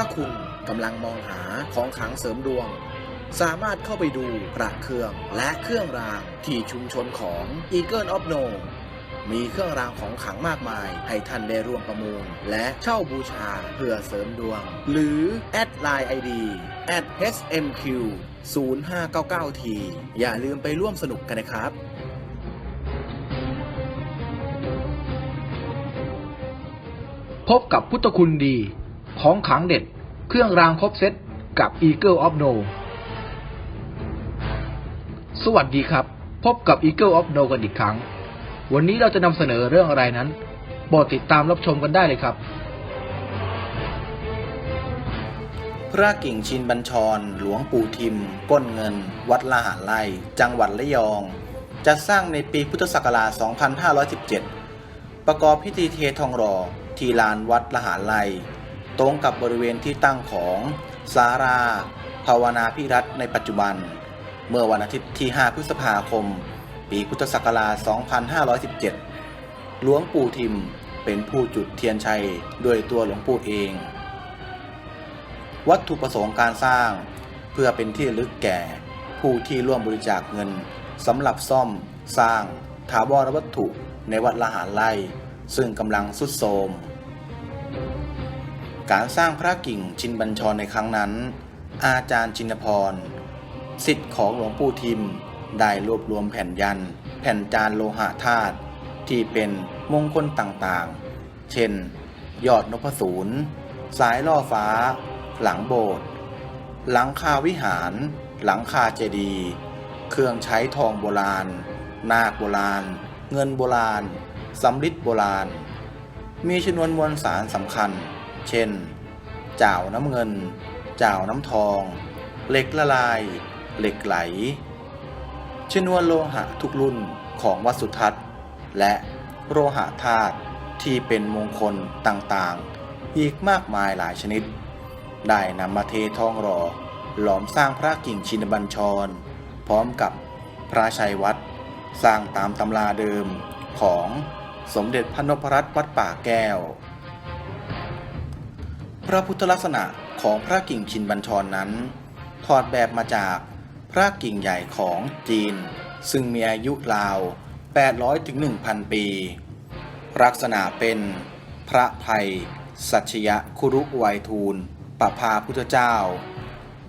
ถ้าคุณกำลังมองหาของขังเสริมดวง สามารถเข้าไปดูพระเครื่องและเครื่องรางที่ชุมชนของ Eagle of No มีเครื่องรางของขังมากมาย ให้ท่านได้ร่วมประมูล และเช่าบูชาเพื่อเสริมดวง หรือแอดไลน์ ID at smq 0599t อย่าลืมไปร่วมสนุกกันนะครับพบกับพุทธคุณดี ของขังเด็ด เครื่องรางครบเซตกับ Eagle of No สวัสดีครับ พบกับ Eagle of No กันอีกครั้ง วันนี้เราจะนำเสนอเรื่องอะไรนั้นโปรดติดตามรับชมกันได้เลยครับ พระกิ่งชินบัญชร หลวงปู่ทิม ก้นเงิน วัดละหารไร่จังหวัดระยองจะสร้างในปีพุทธศักราช 2517 ประกอบพิธีเททองหล่อที่ลานวัดละหารไร่ ตรงกับบริเวณที่ตั้งของสาราภาวนาพิรัตในปัจจุบัน เมื่อวันอาทิตย์ที่ 5 พฤษภาคม ปีพุทธศักราช 2517 หลวงปู่ทิมเป็นผู้จุดเทียนชัยด้วยตัวหลวงปู่เอง วัตถุประสงค์การสร้างเพื่อเป็นที่ลึกแก่ผู้ที่ร่วมบริจาคเงินสำหรับซ่อมสร้างถาวรวัตถุในวัดละหารไร่ซึ่งกำลังสุดโทรม การสร้างพระกิ่งชินบัญชรในครั้งนั้น อาจารย์จินพรสิทธิ์ของหลวงปู่ทิม ได้รวบรวมแผ่นยัน แผ่นจานโลหะธาตุที่เป็นมงคลต่างๆ เช่น ยอดนพสูรสายล่อฟ้า หลังโบสถ์หลังคาวิหาร หลังคาเจดีย์เครื่องใช้ทองโบราณ นาคโบราณ เงินโบราณสำริดโบราณ มีชนวนมวลสารสำคัญ เช่นจ่าวน้ำเงินจ่าวน้ำทอง เหล็กละลาย เหล็กไหล ชนวนโลหะทุกรุ่นของวัสุทัศน์ และโลหะธาตุที่เป็นมงคลต่างๆ อีกมากมายหลายชนิด ได้นำมาเททองหล่อหลอมสร้างพระกิ่งชินบัญชร พร้อมกับพระชัยวัดสร้างตามตำราเดิมของสมเด็จพระนพรัตน์วัดป่าแก้ว พระพุทธลักษณะของพระกิ่งชินบัญชรนนั้น ถอดแบบมาจากพระกิ่งใหญ่ของจีน ซึ่งมีอายุราว 800ถึง1,000 ปี ลักษณะเป็นพระภัยสัชยะคุรุไวยทูลปภาพุทธเจ้า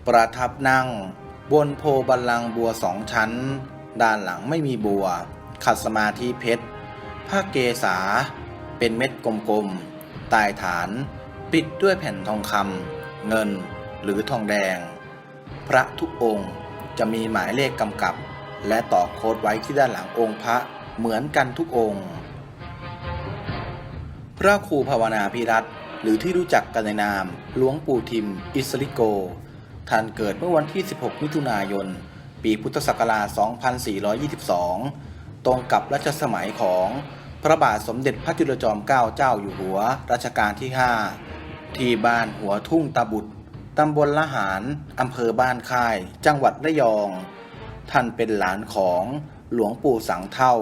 ประทับนั่ง บนโพบัลลังบัวสองชั้น ด้านหลังไม่มีบัว ขัดสมาธิเพชรผ้าเกษาเป็นเม็ดกลมๆใต้ฐาน ปิดด้วยแผ่นทองคำเงินหรือทองแดง พระทุกองค์จะมีหมายเลขกำกับ และต่อโค้ดไว้ที่ด้านหลังองค์พระเหมือนกันทุกองค์ พระครูภาวนาพิรัตหรือที่รู้จักกันในนามหลวงปู่ทิม อิสริโก ท่านเกิดเมื่อวันที่ 16 มิถุนายน ปีพุทธศักราช 2422 ตรงกับรัชสมัยของพระบาทสมเด็จพระจุลจอมเกล้าเจ้าอยู่หัวรัชกาลที่ 5 ที่บ้านหัวทุ่งตาบุตรตำบลละหารอำเภอบ้านค่าย จังหวัดระยอง ท่านเป็นหลานของหลวงปู่สังเท่า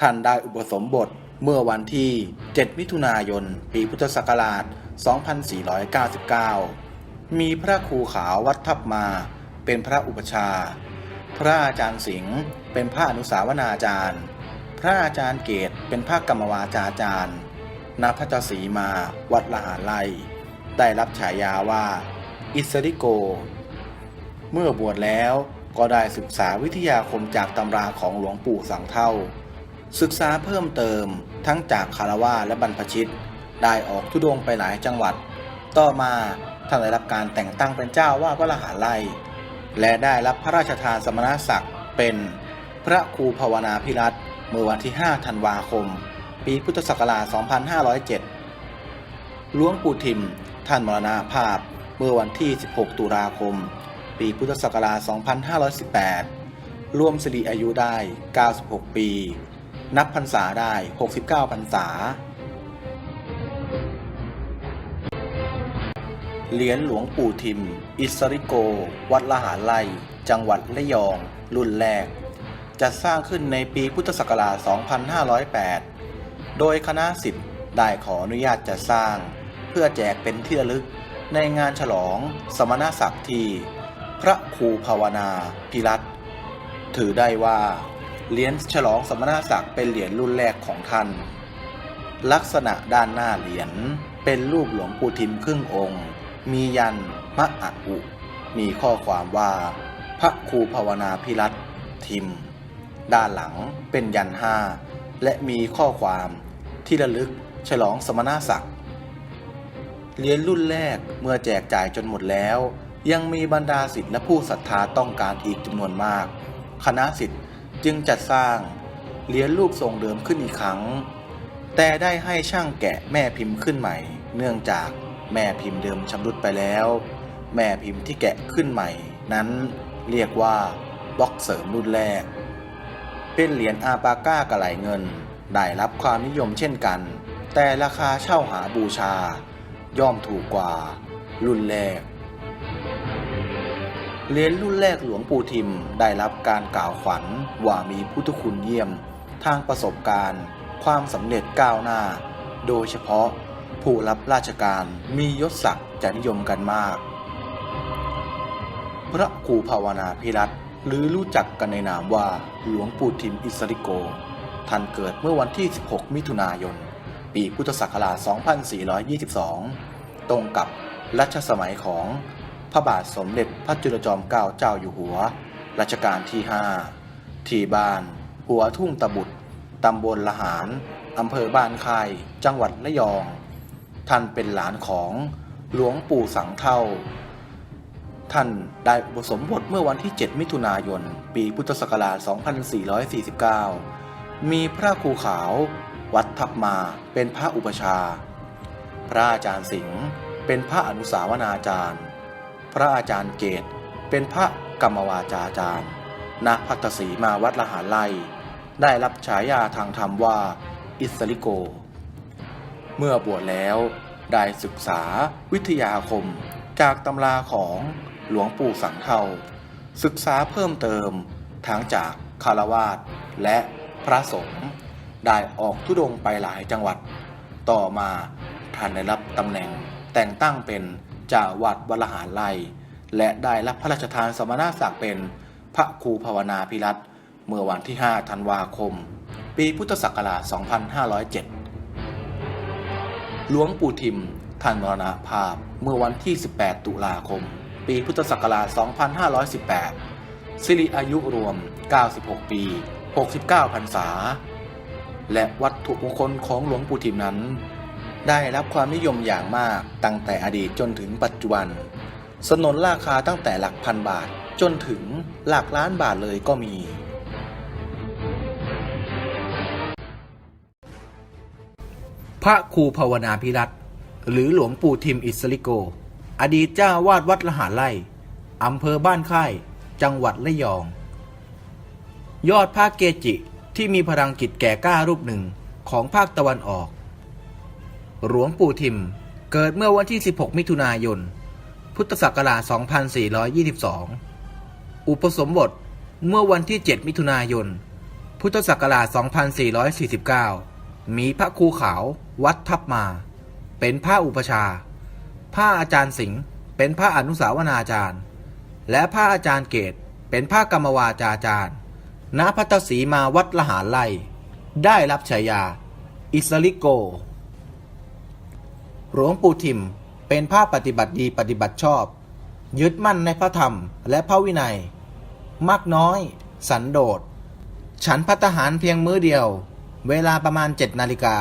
ท่านได้อุปสมบทเมื่อวันที่ 7 มิถุนายน ปีพุทธศักราช 2499 มีพระครูขาววัดทับมาเป็นพระอุปชา พระอาจารย์สิงห์เป็นพระอนุสาวนาจารย์ พระอาจารย์เกตเป็นพระกรรมวาจาจารย์ ณพัทศรีมาวัดละหารไลได้รับฉายาว่า อิสริโก เมื่อบวชแล้วก็ได้ศึกษาวิทยาคมจากตำราของหลวงปู่สังเท่า ศึกษาเพิ่มเติมทั้งจากคารวาและบรรพชิต ได้ออกทุดงไปหลายจังหวัด ต่อมาท่านได้รับการแต่งตั้งเป็นเจ้าว่าวัดละหารไร่และได้รับพระราชทานสมณศักดิ์เป็นพระครูภาวนาพิรัตเมื่อวันที่ 5 ธันวาคม ปีพุทธศักราช 2507 หลวงปู่ทิม ท่านมรณภาพเมื่อวันที่ 16 ตุลาคม ปีพุทธศักราช 2518 ร่วมสิริอายุได้ 96 ปี นับพรรษาได้ 69 พรรษา เหรียญหลวงปู่ทิม อิสริโก วัดละหาไร่จังหวัดระยอง รุ่นแรกจัดสร้างขึ้นในปีพุทธศักราช 2508 โดยคณะสิทธิ์ได้ขออนุญาตจัดสร้าง เพื่อแจกเป็นที่ระลึกในงานฉลองสมณศักดิ์ที่ พระครูภาวนาพิรัตถือได้ว่าเหรียญฉลองสมณศักดิ์เป็นเหรียญรุ่นแรกของท่าน ลักษณะด้านหน้าเหรียญเป็นรูปหลวงปู่ทิมครึ่งองค์ มียันมะอะอุ มีข้อความว่า พระครูภาวนาพิรัตทิม ด้านหลังเป็นยันห้า และมีข้อความที่ระลึกฉลองสมณศักดิ์เหรียญรุ่นแรกเมื่อแจกจ่ายจนหมดแล้ว ยังมีบรรดาศิษย์และผู้ศรัทธาต้องการอีกจำนวนมาก คณะศิษย์จึงจัดสร้างเหรียญรูปทรงเดิมขึ้นอีกครั้ง แต่ได้ให้ช่างแกะแม่พิมพ์ขึ้นใหม่ เนื่องจากแม่พิมพ์เดิมชำรุดไปแล้ว แม่พิมพ์ที่แกะขึ้นใหม่ นั้นเรียกว่าบล็อกเสริมรุ่นแรก เป็นเหรียญอาปาก้ากระไหลเงิน ได้รับความนิยมเช่นกัน แต่ราคาเช่าหาบูชา ย่อมถูกกว่า รุ่นแรก เหรียญรุ่นแรกหลวงปู่ทิมได้รับการกล่าวขวัญว่ามีพุทธคุณเยี่ยม ทางประสบการณ์ ความสำเร็จก้าวหน้า โดยเฉพาะผู้รับราชการมียศศักดิ์จะนิยมกันมาก พระครูภาวนาพิรัต หรือรู้จักกันในนามว่าหลวงปู่ทิมอิสริโก ท่านเกิดเมื่อวันที่ 16 มิถุนายน ปีพุทธศักราช 2422 ตรงกับรัชสมัยของพระบาทสมเด็จพระจุลจอมเกล้าเจ้าอยู่หัว รัชกาลที่ 5 ที่บ้าน หัวทุ่งตะบุตรตำบลละหารอำเภอบ้านค่าย จังหวัดระยอง ท่านเป็นหลานของหลวงปู่สังเท่า ท่านได้อุปสมบทเมื่อวันที่ 7 มิถุนายน ปีพุทธศักราช 2449 มีพระครูขาว วัดทับมาเป็นพระอุปชา พระอาจารย์สิงห์เป็นพระอนุสาวนาจารย์ พระอาจารย์เกตเป็นพระกรรมวาจาจารย์ณพัตสีมาวัดละหาไลได้รับฉายาทางธรรมว่า อิสริโก เมื่อบวชแล้วได้ศึกษาวิทยาคมจากตำราของ หลวงปู่สังเทา ศึกษาเพิ่มเติมทั้งจากคารวาสและพระสงฆ์ได้ออกทุดงไปหลายจังหวัด ต่อมาท่านได้รับตำแหน่งแต่งตั้งเป็นเจ้าวัดวรหารไลและได้รับพระราชทานสมณศักดิ์เป็นพระครูภาวนาพิรัตเมื่อวันที่ 5 ธันวาคม ปีพุทธศักราช 2507 หลวงปู่ทิมท่านมรณภาพเมื่อวันที่ 18 ตุลาคม ปีพุทธศักราช 2518 สิริอายุรวม 96 ปี 69 พรรษา และวัตถุมงคลของหลวงปู่ทิมนั้น ได้รับความนิยมอย่างมากตั้งแต่อดีตจนถึงปัจจุบัน สนนราคาตั้งแต่หลักพันบาทจนถึงหลักล้านบาทเลยก็มีพระครูภาวนาพิรัตหรือหลวงปู่ทิมอิสริโก อดีตเจ้าวาดวัดละหาไร่อำเภอบ้านค่าย จังหวัดระยอง ยอดพระเกจิที่มีพลังจิตแก่กล้ารูปหนึ่งของภาคตะวันออก หลวงปู่ทิมเกิดเมื่อวันที่ 16 มิถุนายน พุทธศักราช 2422 อุปสมบทเมื่อวันที่ 7 มิถุนายน พุทธศักราช 2449 มีพระครูขาววัดทับมา เป็นพระอุปชา พระอาจารย์สิงห์เป็นพระอนุสาวนาจารย์ และพระอาจารย์เกตเป็นพระกรรมวาจาจารย์ ณพัตสีมาวัดละหารไลได้รับฉายา อิสริโก หลวงปู่ทิมเป็นพระปฏิบัติดีปฏิบัติชอบ ยึดมั่นในพระธรรมและพระวินัย มากน้อย สันโดษ ฉันพัตหารเพียงมื้อเดียว เวลาประมาณ 7 นาฬิกา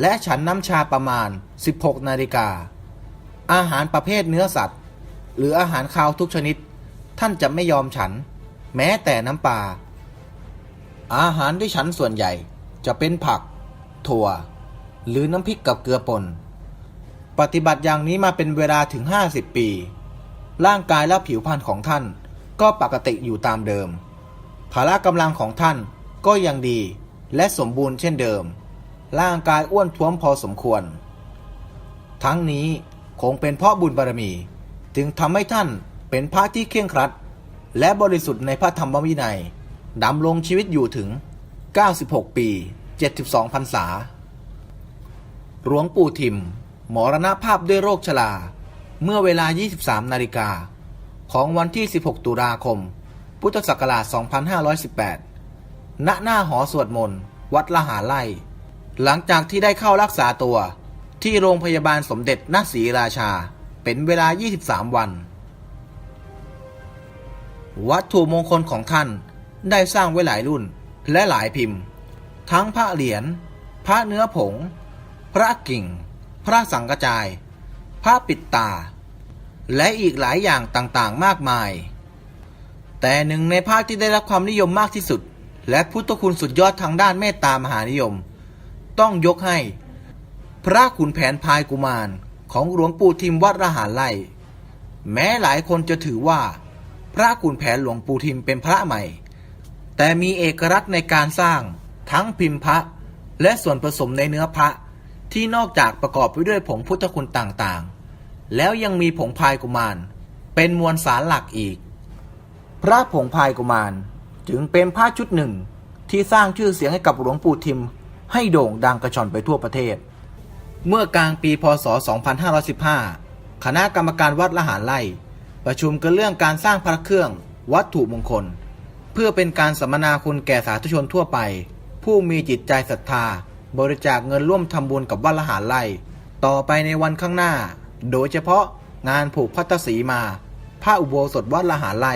และฉันน้ำชาประมาณ 16 นาฬิกา อาหารประเภทเนื้อสัตว์ หรืออาหารคาวทุกชนิด ท่านจะไม่ยอมฉัน แม้แต่น้ำปลาอาหารที่ฉันส่วนใหญ่ จะเป็นผัก ถั่ว หรือน้ำพริกกับเกลือป่นปฏิบัติอย่างนี้มาเป็นเวลาถึง 50 ปี ร่างกายและผิวพรรณของท่านก็ปกติอยู่ตามเดิม พละกำลังของท่านก็ยังดีและสมบูรณ์เช่นเดิม ร่างกายอ้วนท้วมพอสมควร ทั้งนี้ คงเป็นเพราะบุญบารมี จึงทำให้ท่านเป็นพระที่เคร่งครัด และบริสุทธิ์ในพระธรรมวินัยดำรงชีวิตอยู่ถึง 96 ปี 72พรรษา หลวงปู่ทิมมรณภาพด้วยโรคชราเมื่อเวลา 23 นาฬิกา ของวันที่ 16 ตุลาคม พุทธศักราช 2518 ณ หน้าหอสวดมนต์ วัดละหาไล่ หลังจากที่ได้เข้ารักษาตัว ที่โรงพยาบาลสมเด็จนศรีราชา เป็นเวลา 23 วัน วัตถุมงคลของท่านได้สร้างไว้หลายรุ่นและหลายพิมพ์ ทั้งพระเหรียญ พระเนื้อผง พระกิ่ง พระสังกจาย พระปิดตา และอีกหลายอย่างต่างๆมากมาย แต่หนึ่งในภาคที่ได้รับความนิยมมากที่สุด และพุทธคุณสุดยอดทางด้านเมตตามหานิยม ต้องยกให้ พระขุนแผนพายกุมารของหลวงปู่ทิมวัดระหารไล่แม้หลายคนจะถือว่า พระขุนแผนหลวงปู่ทิมเป็นพระใหม่ แต่มีเอกลักษณ์ในการสร้างทั้งพิมพ์พระ และส่วนผสมในเนื้อพระที่นอกจากประกอบไปด้วยผงพุทธคุณต่างๆ แล้วยังมีผงพายกุมาร เป็นมวลสารหลักอีก พระผงพายกุมารจึงเป็นพระชุดหนึ่งที่สร้างชื่อเสียงให้กับหลวงปู่ทิม ให้โด่งดังกระชอนไปทั่วประเทศ เมื่อกลางปีพศ 2515 คณะกรรมการวัดละหารไล่ประชุมกันเรื่องการสร้างพระเครื่องวัตถุมงคล เพื่อเป็นการสัมมนาคุณแก่สาธุชนทั่วไป ผู้มีจิตใจศรัทธา บริจาคเงินร่วมทำบุญกับวัดละหารไล่ต่อไปในวันข้างหน้า โดยเฉพาะงานผูกพัตตสีมาพระอุโบสถวัดละหารไล่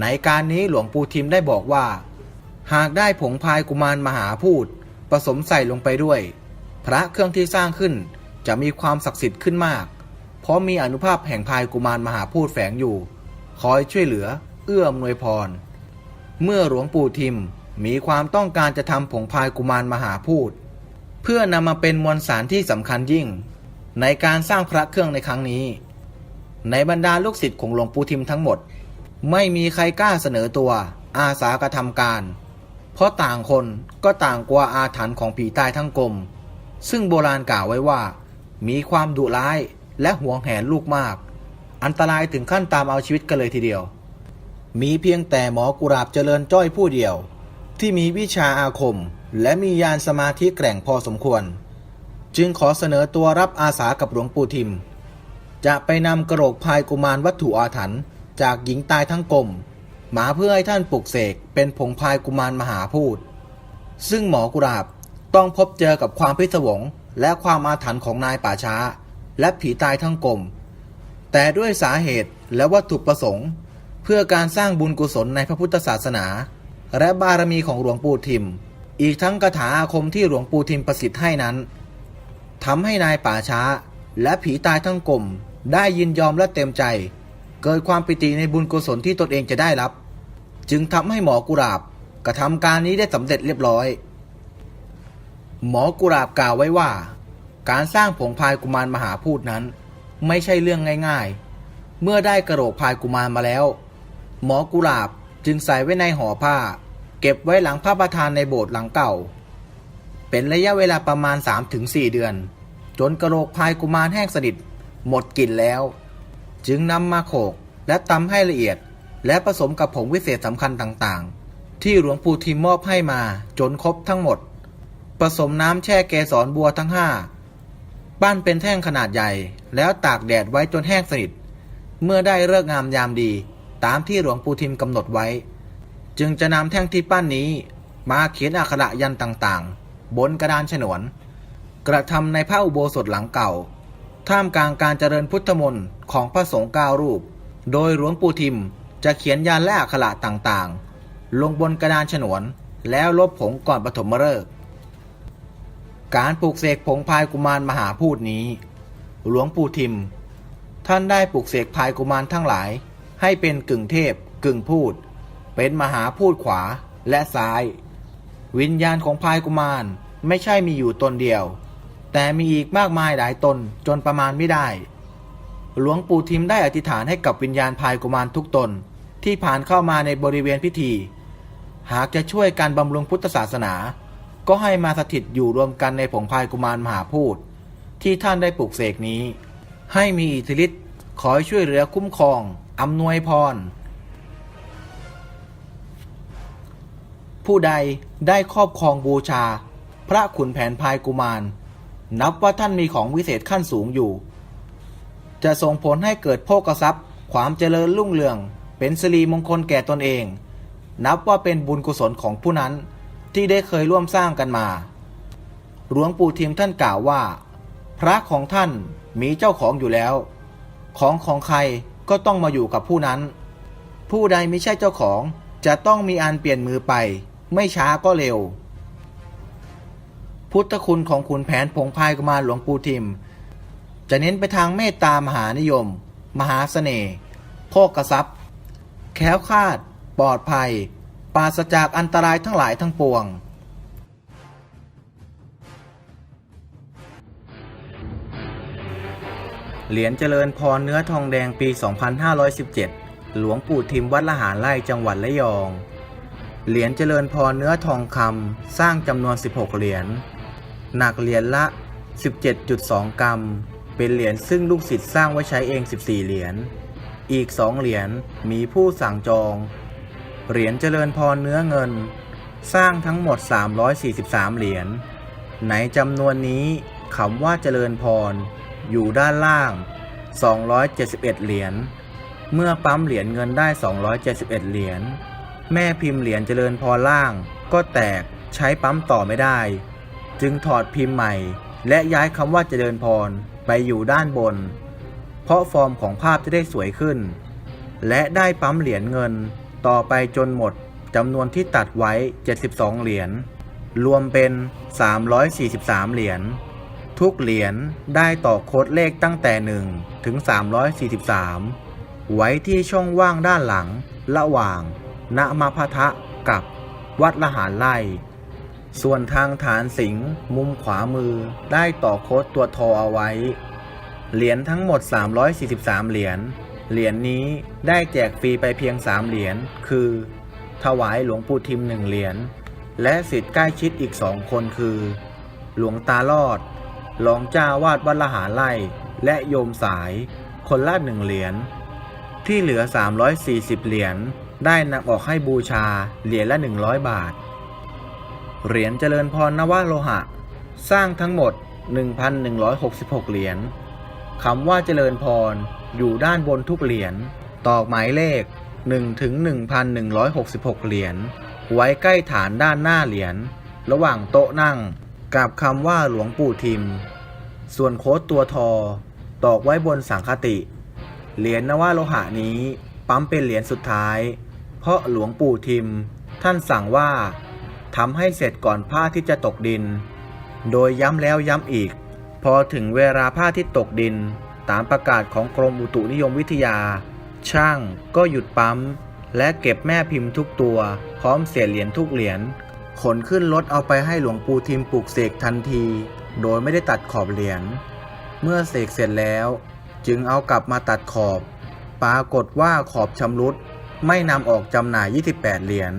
ในการนี้หลวงปู่ทิมได้บอกว่า หากได้ผงพายกุมารมหาพูดผสมใส่ลงไปด้วย พระเครื่องที่สร้างขึ้นจะมีความศักดิ์สิทธิ์ขึ้นมาก เพราะมีอนุภาพแห่งพายกุมารมหาพูดแฝงอยู่ คอยช่วยเหลือ เอื้อมนวยพร เมื่อหลวงปู่ทิมมีความต้องการจะทำผงพายกุมารมหาพูด เพื่อนำมาเป็นมวลสารที่สำคัญยิ่ง ในการสร้างพระเครื่องในครั้งนี้ ในบรรดาลูกศิษย์ของหลวงปู่ทิมทั้งหมด ไม่มีใครกล้าเสนอตัว อาสากระทำการ เพราะต่างคนก็ต่างกลัวอาถรรพ์ของผีตายทั้งกลม ซึ่งโบราณกล่าวไว้ว่า มีความดุร้ายและหวงแหนลูกมาก อันตรายถึงขั้นตามเอาชีวิตกันเลยทีเดียว มีเพียงแต่หมอกุราบเจริญจ้อยผู้เดียว ที่มีวิชาอาคม และมียานสมาธิแกร่งพอสมควร จึงขอเสนอตัวรับอาสากับหลวงปู่ทิม จะไปนำกระโหลกพายกุมารวัตถุอาถรรพ์จากหญิงตายทั้งกลมมาเพื่อให้ท่านปลุกเสกเป็นผงพายกุมารมหาพูด ซึ่งหมอกุราบ ต้องพบเจอกับความพิศวง และความอาถรรพ์ของนายป่าช้า และผีตายทั้งกลม แต่ด้วยสาเหตุและวัตถุประสงค์ เพื่อการสร้างบุญกุศลในพระพุทธศาสนา และบารมีของหลวงปู่ทิม อีกทั้งคาถาอาคมที่หลวงปู่ทิมประสิทธิ์ให้นั้นทำให้นายป่าช้า และผีตายทั้งกลมได้ยินยอมและเต็มใจ เกิดความปิติในบุญกุศลที่ตนเองจะได้รับ จึงทำให้หมอกุราบกระทำการนี้ได้สำเร็จเรียบร้อย หมอกุราบกล่าวไว้ว่า การสร้างผงพายกุมารมหาพูดนั้น ไม่ใช่เรื่องง่ายๆ เมื่อได้กระโหลกพายกุมารมาแล้ว หมอกุราบจึงใส่ไว้ในห่อผ้า เก็บไว้หลังพระประธานในโบสถ์หลังเก่า เป็นระยะเวลาประมาณ 3-4 เดือน จนกระโหลกพายกุมารแห้งสนิทหมดกลิ่นแล้ว จึงนำมาโขกและตำให้ละเอียด และผสมกับผงวิเศษสำคัญต่างๆ ที่หลวงปู่ทิมมอบให้มาจนครบทั้งหมด ผสมน้ำแช่เกสรบัวทั้งห้าปั้นเป็นแท่งขนาดใหญ่ แล้วตากแดดไว้จนแห้งสนิท เมื่อได้เลิกงามยามดี ตามที่หลวงปู่ทิมกำหนดไว้ จึงจะนำแท่งที่ปั้นนี้ มาเขียนอักขระยันต์ต่างๆ บนกระดานฉนวน กระทำในพระอุโบสถหลังเก่า ท่ามกลางการเจริญพุทธมนต์ของพระสงฆ์เก้ารูป โดยหลวงปู่ทิมจะเขียนยันและอักขระต่างๆ ลงบนกระดานฉนวน แล้วลบผงก่อนปฐมฤกษ์ การปลูกเสกผงพายกุมารมหาพูดนี้ หลวงปู่ทิม ท่านได้ปลูกเสกพายกุมารทั้งหลาย ให้เป็นกึ่งเทพ กึ่งพูด เป็นมหาพูดขวาและซ้าย วิญญาณของพายกุมารไม่ใช่มีอยู่ตนเดียว แต่มีอีกมากมายหลายตนจนประมาณไม่ได้ หลวงปู่ทิมได้อธิษฐานให้กับวิญญาณพายกุมารทุกตนที่ผ่านเข้ามาในบริเวณพิธี หากจะช่วยการบำรุงพุทธศาสนา ก็ให้มาสถิตอยู่รวมกันในผงพายกุมารมหาพูด ที่ท่านได้ปลูกเสกนี้ ให้มีอิทธิฤทธิ์คอยช่วยเหลือคุ้มครองอำนวยพร ผู้ใดได้ครอบครองบูชา พระขุนแผนพายกุมาร นับว่าท่านมีของวิเศษขั้นสูงอยู่ จะส่งผลให้เกิดโภคทรัพย์ ความเจริญรุ่งเรือง เป็นสิริมงคลแก่ตนเอง นับว่าเป็นบุญกุศลของผู้นั้น ที่ได้เคยร่วมสร้างกันมา หลวงปู่ทิมท่านกล่าวว่า พระของท่านมีเจ้าของอยู่แล้ว ของของใครก็ต้องมาอยู่กับผู้นั้น ผู้ใดไม่ใช่เจ้าของจะต้องมีอันเปลี่ยนมือไป ไม่ช้าก็เร็ว พุทธคุณของขุนแผนพงพายกุมารหลวงปู่ทิม จะเน้นไปทางเมตตามหานิยม มหาเสน่ห์โภคทรัพย์ แค้วคาด ปลอดภัย ปราศจากอันตรายทั้งหลายทั้งปวง เหรียญเจริญพรเนื้อทองแดงปี 2517 หลวงปู่ทิมวัดละหารไร่จังหวัดระยอง เหรียญเจริญพรเนื้อทองคำสร้างจำนวน 16 เหรียญ หนักเหรียญละ 17.2 กรัม เป็นเหรียญซึ่งลูกศิษย์สร้างไว้ใช้เอง 14 เหรียญ อีก 2 เหรียญมีผู้สั่งจอง เหรียญเจริญพรเนื้อเงิน สร้างทั้งหมด 343 เหรียญในจำนวนนี้คำว่าเจริญพร อยู่ด้านล่าง 271 เหรียญเมื่อปั๊มเหรียญเงินได้ 271 เหรียญแม่พิมพ์เหรียญเจริญพรล่าง ก็แตกใช้ปั๊มต่อไม่ได้ จึงถอดพิมพ์ใหม่ และย้ายคำว่าเจริญพรไปอยู่ด้านบน เพราะฟอร์มของภาพจะได้สวยขึ้น และได้ปั๊มเหรียญเงิน ต่อไปจนหมดจำนวนที่ตัดไว้ 72 เหรียญ รวมเป็น 343 เหรียญ ทุกเหรียญได้ต่อโค้ดเลขตั้งแต่ 1 ถึง 343 ไว้ที่ช่องว่างด้านหลัง ระหว่างณมาพทะกับวัดละหารไล่ ส่วนทางฐานสิงห์มุมขวามือได้ต่อโค้ดตัวทอเอาไว้ เหรียญทั้งหมด 343 เหรียญ เหรียญนี้ได้แจกฟรีไปเพียง 3 เหรียญ คือ ถวายหลวงปู่ทิมหนึ่งเหรียญ และสิทธิ์ใกล้ชิดอีกสองคนคือ หลวงตาลอดรองจ้าวาดวัดละหาไล่ และโยมสาย คนละหนึ่งเหรียญ ที่เหลือ 340 เหรียญ ได้นำออกให้บูชาเหรียญละ 100 บาท เหรียญเจริญพรนวโลหะ สร้างทั้งหมด 1,166 เหรียญคำว่าเจริญพร อยู่ด้านบนทุกเหรียญ ตอกหมายเลข 1 ถึง 1,166 เหรียญ ไว้ใกล้ฐานด้านหน้าเหรียญ ระหว่างโต๊ะนั่ง กับคำว่าหลวงปู่ทิม ส่วนโค้ดตัวทอ ตอกไว้บนสังคติ เหรียญนวาโลหะนี้ปั๊มเป็นเหรียญสุดท้าย เพราะหลวงปู่ทิม ท่านสั่งว่าทำให้เสร็จก่อนผ้าที่จะตกดิน โดยย้ำแล้วย้ำอีก พอถึงเวลาผ้าที่ตกดิน ตามประกาศของกรมอุตุนิยมวิทยา ช่างก็หยุดปั๊ม และเก็บแม่พิมพ์ทุกตัว พร้อมเศษเหรียญทุกเหรียญขนขึ้นรถเอาไปให้หลวงปู่ทิมปลูกเสกทันที โดยไม่ได้ตัดขอบเหรียญเมื่อเสกเสร็จแล้ว จึงเอากลับมาตัดขอบ ปรากฏว่าขอบชำรุดไม่นำออกจำหน่าย 28 เหรียญ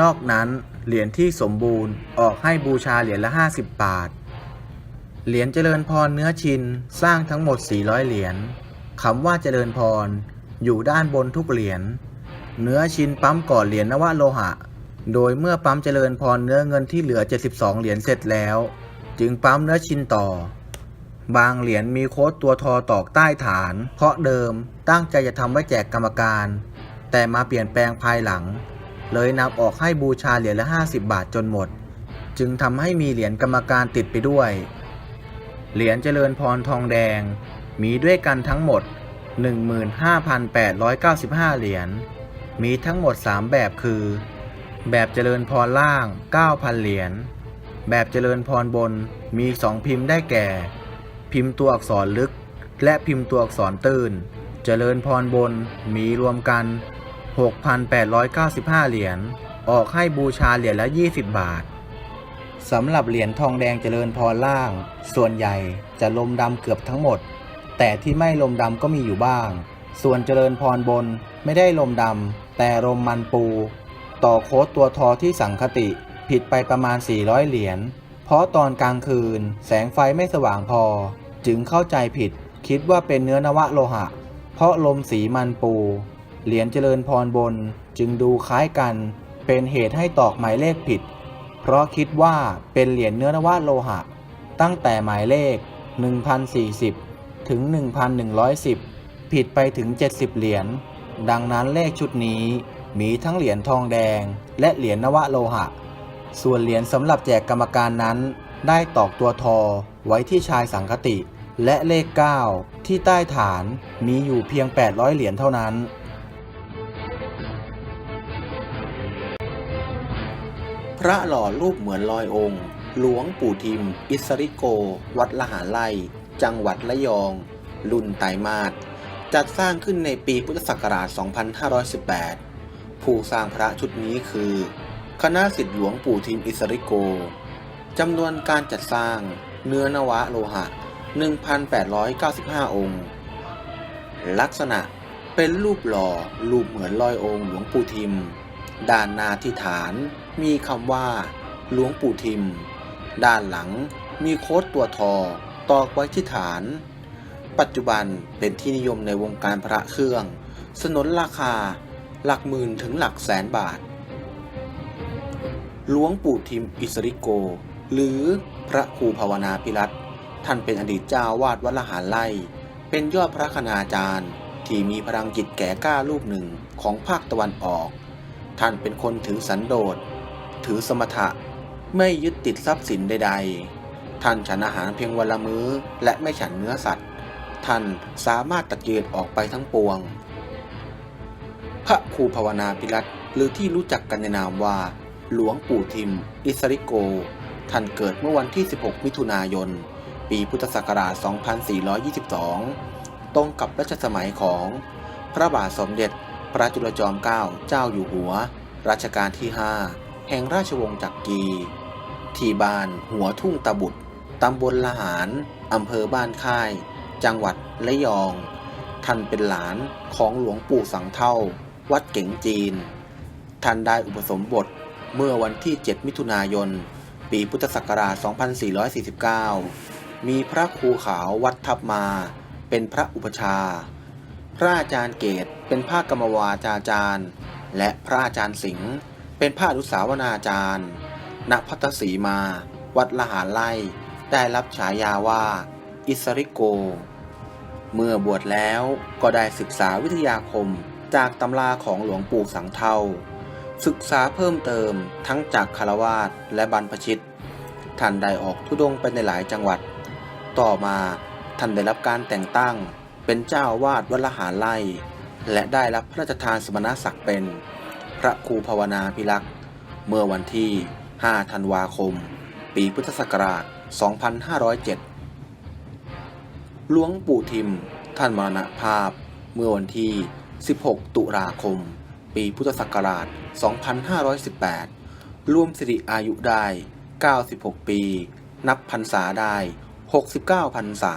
นอกนั้นเหรียญที่สมบูรณ์ออกให้บูชาเหรียญละ 50 บาท เหรียญเจริญพรเนื้อชินสร้างทั้งหมด 400 เหรียญคำว่าเจริญพร อยู่ด้านบนทุกเหรียญ เนื้อชินปั๊มก่อนเหรียญนวโลหะ โดยเมื่อปั๊มเจริญพรเนื้อเงินที่เหลือ 72 เหรียญเสร็จแล้ว จึงปั๊มเนื้อชินต่อ บางเหรียญมีโค้ดตัวทอตอกใต้ฐาน เพราะเดิมตั้งใจจะทำไว้แจกกรรมการ แต่มาเปลี่ยนแปลงภายหลัง เลยนำออกให้บูชาเหรียญละ 50 บาทจนหมด จึงทำให้มีเหรียญกรรมการติดไปด้วย เหรียญเจริญพรทองแดง มีด้วยกันทั้งหมด 15,895 เหรียญ มีทั้งหมด 3 แบบคือ แบบเจริญพรล่าง 9,000 เหรียญ แบบเจริญพรบนมี 2 พิมพ์ได้แก่ พิมพ์ตัวอักษรลึก และพิมพ์ตัวอักษรตื้น เจริญพรบนมีรวมกัน 6,895 เหรียญ ออกให้บูชาเหรียญละ 20 บาท สำหรับเหรียญทองแดงเจริญพรล่าง ส่วนใหญ่จะลมดำเกือบทั้งหมด แต่ที่ไม่ลมดำก็มีอยู่บ้าง ส่วนเจริญพรบนไม่ได้ลมดำแต่ลมมันปู ต่อโค้ดตัวทอที่สังคติผิดไปประมาณ 400 เหรียญ เพราะตอนกลางคืน แสงไฟไม่สว่างพอ จึงเข้าใจผิด คิดว่าเป็นเนื้อนวะโลหะ เพราะลมสีมันปู เหรียญเจริญพรบนจึงดูคล้ายกัน เป็นเหตุให้ตอกหมายเลขผิด เพราะคิดว่าเป็นเหรียญเนื้อนวะโลหะ ตั้งแต่หมายเลข 1040 ถึง 1,110 ผิดไปถึง 70 เหรียญ ดังนั้นเลขชุดนี้มีทั้งเหรียญทองแดง และเหรียญนวโลหะ ส่วนเหรียญสำหรับแจกกรรมการนั้น ได้ตอกตัวทอไว้ที่ชายสังคติ และเลข 9 ที่ใต้ฐานมีอยู่เพียง 800 เหรียญเท่านั้น ระหล่อรูปเหมือนลอยองค์ หลวงปู่ทิม อิสริโก วัดละหาไลจังหวัดระยอง รุ่นไตรมาสจัดสร้างขึ้นในปีพุทธศักราช 2518 ผู้สร้างพระชุดนี้คือ คณะสิทธิหลวงปู่ทิมอิสริโก จำนวนการจัดสร้างเนื้อนวะโลหะ 1,895 องค์ ลักษณะเป็นรูปหล่อรูปเหมือนลอยองค์หลวงปู่ทิม ด้านหน้าที่ฐาน มีคำว่า หลวงปู่ทิม ด้านหลังมีโค้ดตัวทอตอกไว้ที่ฐาน ปัจจุบันเป็นที่นิยมในวงการพระเครื่อง สนนราคาหลักหมื่นถึงหลักแสนบาท หลวงปู่ทิมอิสริโก หรือพระครูภาวนาพิรัตท่านเป็นอดีตเจ้าวาดวัดละหารไล่ เป็นยอดพระคณาจารย์ ที่มีพลังจิตแก่กล้ารูปหนึ่งของภาคตะวันออก ท่านเป็นคนถือสันโดษ ถือสมถะ ไม่ยึดติดทรัพย์สินใดๆ ท่านฉันอาหารเพียงวันละมื้อ และไม่ฉันเนื้อสัตว์ ท่านสามารถตัดเยืดออกไปทั้งปวง พระครูภาวนาพิรัตหรือที่รู้จักกันในนามว่า หลวงปู่ทิม อิสริโก ท่านเกิดเมื่อวันที่ 16 มิถุนายน ปีพุทธศักราช 2422 ตรงกับรัชสมัยของพระบาทสมเด็จพระจุลจอมเกล้าเจ้าอยู่หัว รัชกาลที่ 5 แห่งราชวงศ์จักรีที่บ้านหัวทุ่งตะบุตรตำบลละหารอำเภอบ้านค่าย จังหวัดระยอง ท่านเป็นหลานของหลวงปู่สังเท่า วัดเก๋งจีน ท่านได้อุปสมบทเมื่อวันที่ 7 มิถุนายน ปีพุทธศักราช 2449 มีพระครูขาววัดทับมา เป็นพระอุปชา พระอาจารย์เกตเป็นพระกรรมวาจาจารย์ และพระอาจารย์สิงห์ เป็นพระอนุสาวนาจารย์ ณพัทสีมา วัดละหารไล่ ได้รับฉายาว่า อิสริโก เมื่อบวชแล้วก็ได้ศึกษาวิทยาคมจากตำราของหลวงปู่สังเทา ศึกษาเพิ่มเติมทั้งจากคารวาสและบรรพชิต ท่านได้ออกทุดงไปในหลายจังหวัด ต่อมาท่านได้รับการแต่งตั้งเป็นเจ้าวาดวัดละหารไล่ และได้รับพระราชทานสมณศักดิ์เป็น ระครูภาวนาพิรักษ์ เมื่อวันที่ 5 ธันวาคม ปีพุทธศักราช 2507 หลวงปู่ทิม ท่านมรณภาพ เมื่อวันที่ 16 ตุลาคม ปีพุทธศักราช 2518 รวมสิริอายุได้ 96 ปี นับพรรษาได้ 69 พรรษา